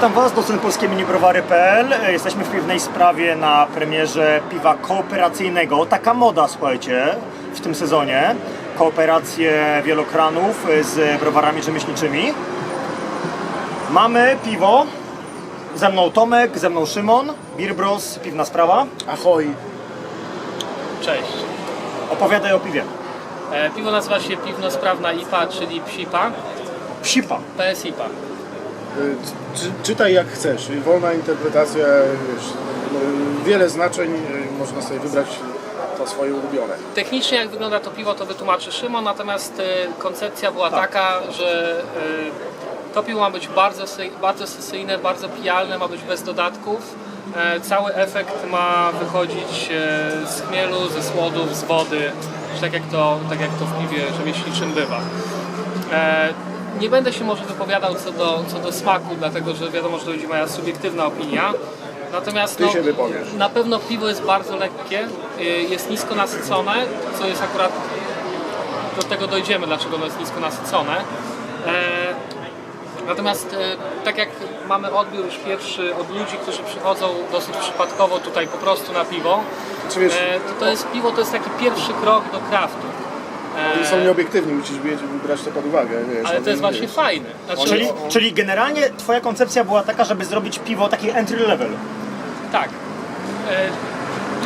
Witam Was, docent polskie minibrowary.pl. Jesteśmy w piwnej sprawie na premierze piwa kooperacyjnego. Taka moda, słuchajcie, w tym sezonie. Kooperacje wielokranów z browarami rzemieślniczymi. Mamy piwo. Ze mną Tomek, ze mną Szymon. Beer Bros, piwna sprawa. Ahoj. Cześć. Opowiadaj o piwie. E, piwo nazywa się Piwnosprawna IPA, czyli PSIPA, Psipa. PS IPA. Y, Czy, czytaj jak chcesz. Y, Wolna interpretacja, wiesz, y, wiele znaczeń, y, można sobie wybrać to swoje ulubione. Technicznie jak wygląda to piwo, to wytłumaczy Szymon, natomiast e, koncepcja była taka, że e, to piwo ma być bardzo, bardzo sesyjne, bardzo pijalne, ma być bez dodatków. E, cały efekt ma wychodzić e, z chmielu, ze słodów, z wody, tak jak to, tak jak to w piwie rzemieślniczym bywa. Nie będę się może wypowiadał co do, co do smaku, dlatego że wiadomo, że to będzie moja subiektywna opinia. Natomiast Ty się wypowiesz. na pewno piwo jest bardzo lekkie, y, jest nisko nasycone, co jest akurat do tego dojdziemy, dlaczego ono jest nisko nasycone. E, Natomiast e, tak jak mamy odbiór już pierwszy od ludzi, którzy przychodzą dosyć przypadkowo tutaj po prostu na piwo, e, to, to jest piwo, to jest taki pierwszy krok do kraftu. Oni są nieobiektywni, musisz brać to pod uwagę. Wiesz, Ale to jest właśnie wiesz, fajne. Znaczy, Czyli, czyli generalnie Twoja koncepcja była taka, żeby zrobić piwo taki entry level. Tak. E,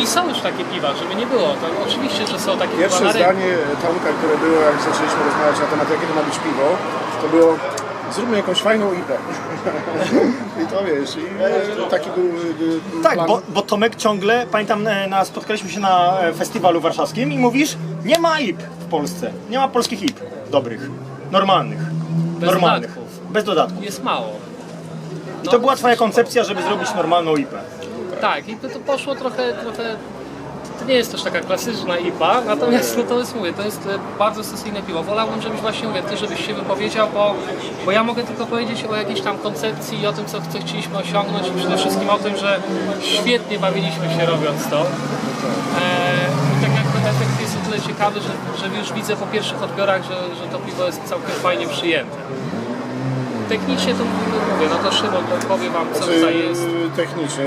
I są już takie piwa, żeby nie było. To oczywiście, że są takie Pierwsze piwa rynku. zdanie Tomka, które było, jak zaczęliśmy rozmawiać na temat, jakie to ma być piwo, to było zróbmy jakąś fajną IPę. I to wiesz, i taki był e, Tak, plan. bo, bo Tomek ciągle, pamiętam, e, na, spotkaliśmy się na e, festiwalu warszawskim i mówisz, nie ma IP w Polsce, nie ma polskich IP dobrych, normalnych, Bez normalnych, dodatków. bez dodatków. Jest mało. I to była twoja koncepcja, żeby zrobić normalną IP. Tak, i to, to poszło trochę, trochę. To nie jest też taka klasyczna IPA, natomiast no to jest mówię, to jest e, bardzo sesyjne piwo. Wolałbym, żebyś właśnie mówię, ty żebyś się wypowiedział, bo, bo ja mogę tylko powiedzieć o jakiejś tam koncepcji i o tym, co, co chcieliśmy osiągnąć i przede wszystkim o tym, że świetnie bawiliśmy się robiąc to. E, I tak efekt jest o tyle ciekawy, że, że już widzę po pierwszych odbiorach, że, że to piwo jest całkiem fajnie przyjęte. Technicznie to mówię, no to Szymon powie wam, co Znaczy, tutaj jest. Technicznie.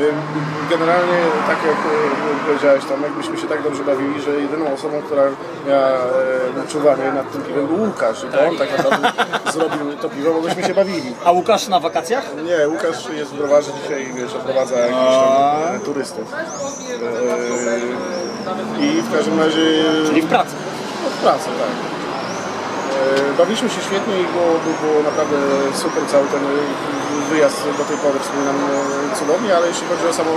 Generalnie, tak jak e, powiedziałeś tam, myśmy się tak dobrze bawili, że jedyną osobą, która miała e, czuwanie nad tym piwem był Łukasz. I to on tak naprawdę zrobił to piwo, bo myśmy się bawili. A Łukasz na wakacjach? Nie, Łukasz jest w browarze dzisiaj, wiesz, oprowadza jakichś tam e, turystów. E, I w każdym razie... Czyli w pracy. No, w pracy, tak. E, Bawiliśmy się świetnie i było, było, naprawdę super cały ten e, wyjazd do tej pory wspominam e, cudownie, ale jeśli chodzi o samo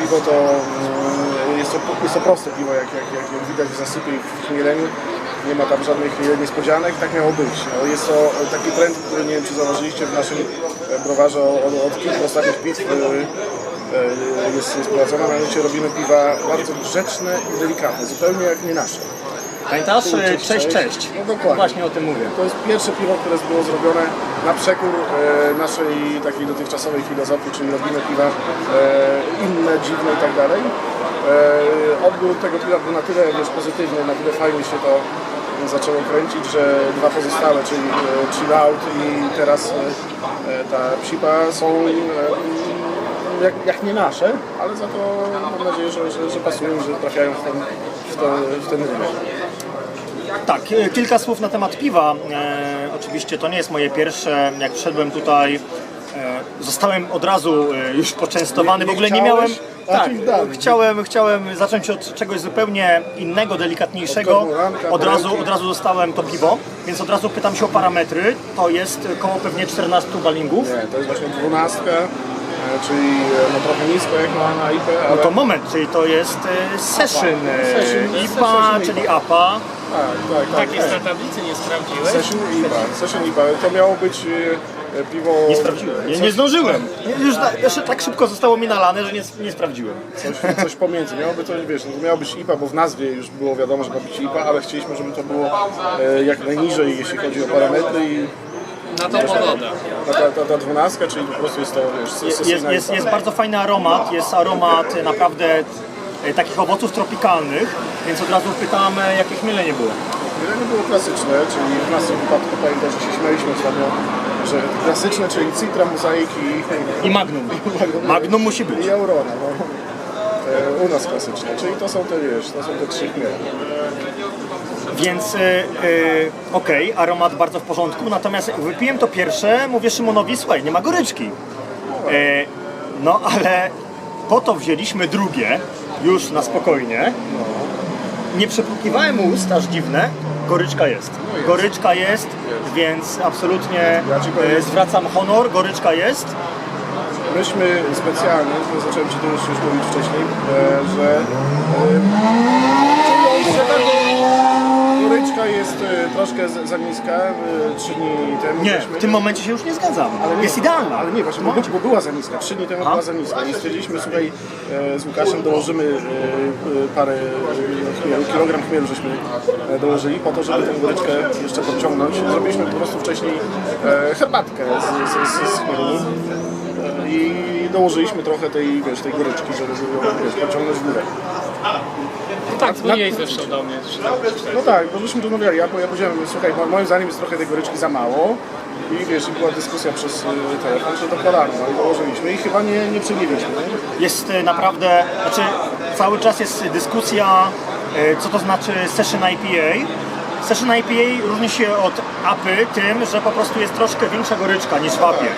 piwo, to mm, jest to, jest to proste piwo, jak, jak, jak, widać w zasypie i w chmieleniu. Nie ma tam żadnych e, niespodzianek, tak miało być. No, jest to taki trend, który nie wiem czy zauważyliście w naszym e, browarze od, od kilku ostatnich e, e, Jest, jest prowadzona, mianowicie robimy piwa bardzo grzeczne i delikatne, zupełnie jak nie nasze. Pamiętasz? Cześć, Cześć, cześć. cześć. No dokładnie. Właśnie o tym mówię. To jest pierwsze piwo, które było zrobione na przekór e, naszej takiej dotychczasowej filozofii, czyli robimy piwa e, inne, dziwne i tak dalej. E, odbiór tego piwa był na tyle wiesz, pozytywny, na tyle fajnie się to zaczęło kręcić, że dwa pozostałe, czyli e, Chill Out i teraz e, e, ta Psipa są e, jak, jak nie nasze, ale za to mam nadzieję, że, że, że pasują, że trafiają w ten, w ten, w ten rynek. Tak, e, kilka słów na temat piwa. E, oczywiście to nie jest moje pierwsze. Jak wszedłem tutaj, e, zostałem od razu e, już poczęstowany. Nie- w ogóle nie miałem. chciałeś? A Tak, czymś dalej. chciałem, chciałem zacząć od czegoś zupełnie innego, delikatniejszego. Od kormoranka, Od razu, od razu dostałem to piwo, więc od razu pytam się o parametry. To jest koło pewnie 14 balingów. Nie, to jest właśnie dwunastka, e, czyli e, no trochę nisko jak na, na IP, ale No to moment, czyli to jest e, session, e, Session, IPA, session czyli IPA. APA. Tak, tak, tak. Tak jest na tablicy, nie sprawdziłeś? Session IPA, Session IPA, to miało być e, piwo... Nie sprawdziłem, nie, nie zdążyłem. Już tak, jeszcze tak szybko zostało mi nalane, że nie, nie sprawdziłem. Coś, coś pomiędzy, miałoby to, wiesz, no to miało być IPA, bo w nazwie już było wiadomo, że ma być IPA, ale chcieliśmy, żeby to było e, jak najniżej, jeśli chodzi o parametry i Na tą pogodę. ta, ta, ta, ta dwunastka, czyli po prostu jest to, wiesz, Jest, sesyjna jest, IPA. jest bardzo fajny aromat, jest aromat naprawdę e, takich owoców tropikalnych, więc od razu pytam, e, jakie chmielenie było. Mielenie było klasyczne, czyli w naszym wypadku pamiętam, że się śmialiśmy ostatnio, że klasyczne, czyli Citra, Mozaik i, I Magnum. Magnum. Magnum musi być. i Aurora. No. E, U nas klasyczne, czyli to są te, wiesz, to są te trzy chmiele. Więc y, y, okej, aromat bardzo w porządku, natomiast wypiłem to pierwsze, mówię Szymonowi, słuchaj, nie ma goryczki. Y, no ale po to wzięliśmy drugie, już na spokojnie. Nie przepłukiwałem ust, aż dziwne, goryczka jest. Goryczka jest, więc absolutnie y, zwracam honor, goryczka jest. Myśmy specjalnie, to zacząłem Ci to już, już mówić wcześniej, e, że e, czując, że goryczka jest e, troszkę za, za niska, e, trzy dni temu Nie, w tym momencie się już nie zgadzam. Ale nie, jest idealna. Ale nie, właśnie, bo, bo była za niska. Trzy dni temu była za niska. I stwierdziliśmy, słuchaj, e, z Łukaszem dołożymy e, e, parę e, chmielu, kilogram chmielu żeśmy e, dołożyli po to, żeby tę goryczkę jeszcze podciągnąć. Zrobiliśmy po prostu wcześniej e, herbatkę z, z, z, z chmielu. E, I dołożyliśmy trochę tej, wiesz, tej goryczki, żeby ją wiesz, podciągnąć w górę. No tak, dzwoniłeś zresztą do mnie. tak. No tak, bo myśmy rozmawiali, ja, ja powiedziałem, słuchaj, mo- moim zdaniem jest trochę tej goryczki za mało. I wiesz, i była dyskusja przez e, telefon, że dokładamy, no i dołożyliśmy i chyba nie, nie przegięliśmy. Nie? jest e, naprawdę, znaczy cały czas jest dyskusja, e, co to znaczy Session IPA. Session IPA różni się od APY tym, że po prostu jest troszkę większa goryczka niż w APie.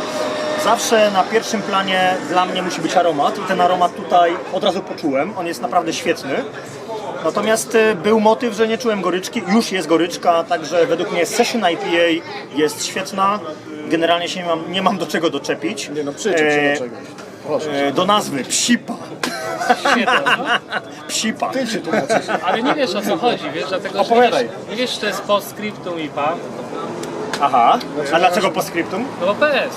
Zawsze na pierwszym planie dla mnie musi być aromat i ten aromat tutaj od razu poczułem, on jest naprawdę świetny. Natomiast e, był motyw, że nie czułem goryczki, już jest goryczka, także według mnie Session IPA jest świetna. Generalnie się nie mam, nie mam do czego doczepić. Nie no, przyczep się E, do czegoś. Proszę. E, do nazwy Psipa. Psipa. Ty się tłumaczysz. Ale nie wiesz o co chodzi, wiesz, dlatego że nie Opowiadaj. wiesz, nie wiesz, czy to jest postscriptum IPA, Aha. A dlaczego po skryptum? no bo PS.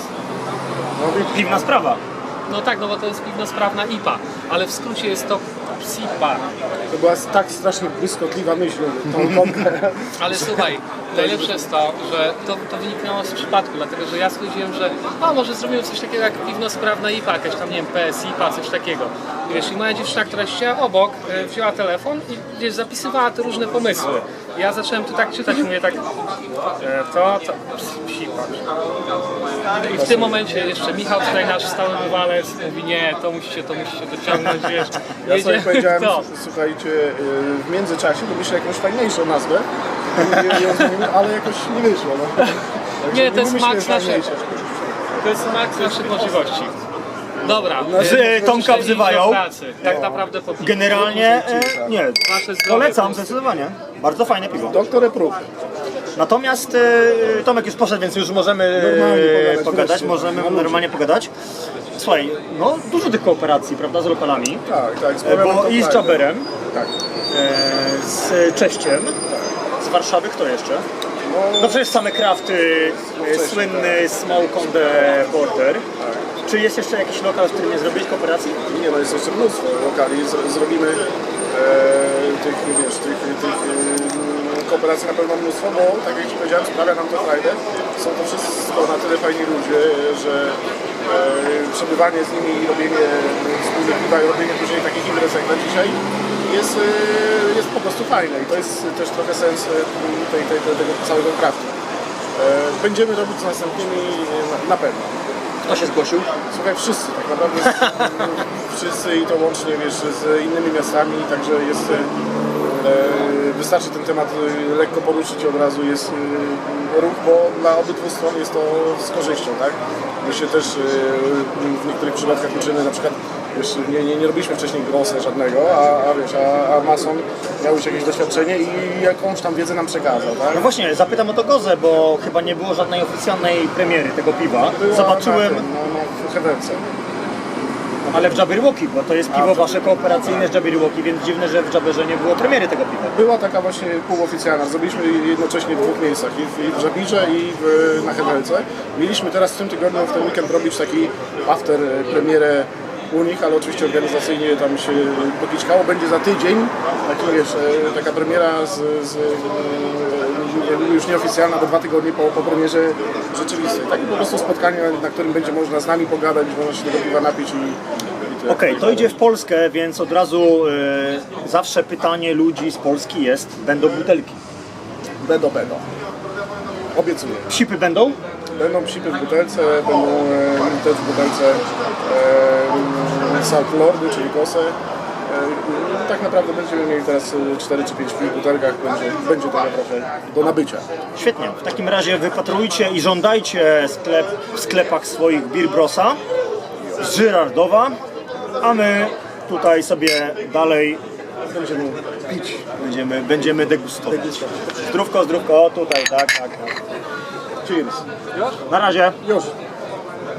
No Piwna sprawa. No tak, no bo to jest piwnosprawna IPA, ale w skrócie jest to PSIPA. to była tak strasznie błyskotliwa myśl, tą kątkę. Ale słuchaj, najlepsze jest to, że to, to wyniknęło z przypadku, dlatego że ja stwierdziłem, że a może zrobimy coś takiego jak piwnosprawna IPA, jakaś tam, nie wiem, PS IPA, coś takiego. I wiesz, i moja dziewczyna, która siedziała obok, e, wzięła telefon i wiesz, zapisywała te różne pomysły. Ja zacząłem tu tak czytać, mówię tak, e, to, to, psipa. I w tym momencie jeszcze Michał tutaj nasz stały bywalec mówi nie, to musicie, to musicie dociągnąć, wiesz. Ja sobie powiedziałem, to. słuchajcie, y, w międzyczasie wymyślę jakąś fajniejszą nazwę, I- i ją zmienimy, ale jakoś nie wyszło. No. Także Nie, to jest naszych- fajniejsze. To jest maks naszych możliwości. Dobra, Że e, Tomka wzywają. do pracy. Tak naprawdę po Generalnie e, nie. Wasze zdrowie Polecam zdecydowanie. Bardzo fajne piwo. Doktor Eprów. Natomiast e, Tomek już poszedł, więc już możemy Normalnie e, pogadać, Możemy normalnie pogadać. Słuchaj, no dużo tych kooperacji, prawda, z lokalami. Tak, tak. E, sprawiam Bo to i z fajne. Czaberem, Tak. e, z Cześciem, z Warszawy, kto jeszcze? No, No przecież same krafty, e, Cześć, słynny Smoke on the Border. Czy jest jeszcze jakiś lokal, w którym nie zrobiłeś kooperacji? Nie no, jest jeszcze mnóstwo lokali. Z- Zrobimy e, tych, wiesz, tych, tych e, kooperacji na pewno mnóstwo, bo tak jak Ci powiedziałem, sprawia nam to frajdę. Są to wszystko na tyle fajni ludzie, że e, przebywanie z nimi i robienie wspólnych i robienie później takich imprez jak na dzisiaj jest, e, jest po prostu fajne i to jest też trochę sens e, tej, tej, tej, tego całego kraftu. E, Będziemy robić z następnymi e, na, na pewno. Kto się zgłosił? Słuchaj, wszyscy tak naprawdę, wszyscy i to łącznie wiesz, z innymi miastami, także jest, e, wystarczy ten temat e, lekko poruszyć i od razu jest e, ruch, bo dla obydwu stron jest to z korzyścią, tak? My się też e, w niektórych przypadkach uczymy, na przykład wiesz, nie, nie, nie robiliśmy wcześniej grosa żadnego, a, a wiesz, a, a mason miał już jakieś doświadczenie i jakąś tam wiedzę nam przekazał, tak? No właśnie, zapytam o to Gozę, bo chyba nie było żadnej oficjalnej premiery tego piwa. Była Zobaczyłem, Na, tym, no, no, w Hewerce. Ale w Jabberwocky, bo to jest piwo wasze kooperacyjne z Jabberwocky, więc dziwne, że w Jabberze nie było premiery tego piwa. Była taka właśnie półoficjalna. Zrobiliśmy jednocześnie w dwóch miejscach, i w, i w Żabirze i w, na Hewelce. Mieliśmy teraz w tym tygodniu, w ten weekend robić taki after e, premierę u nich, ale oczywiście organizacyjnie tam się pokiczkało. Będzie za tydzień, taki, wiesz, e, taka premiera z, z, e, już nieoficjalna, bo dwa tygodnie po, po premierze rzeczywistej. Takie po prostu spotkanie, na którym będzie można z nami pogadać, można się tego piwa napić i. Okej, to idzie w Polskę, więc od razu e, zawsze pytanie ludzi z Polski jest, będą butelki. Bedo, bedo. Obiecuję. Psipy będą? Będą psipy w butelce, będą e, też w butelce e, Salt Lordy, czyli kosę. E, tak naprawdę będziemy mieli teraz e, 4 czy 5 piw w butelkach, będzie, będzie to naprawdę do nabycia. Świetnie. W takim razie wypatrujcie i żądajcie sklep, w sklepach swoich Beer Brosa z Żyrardowa, a my tutaj sobie dalej Będziemy pić. będziemy, będziemy degustować. Zdrówko, zdrówko, tutaj, tak, tak, tak. Cheers. Na razie. Już.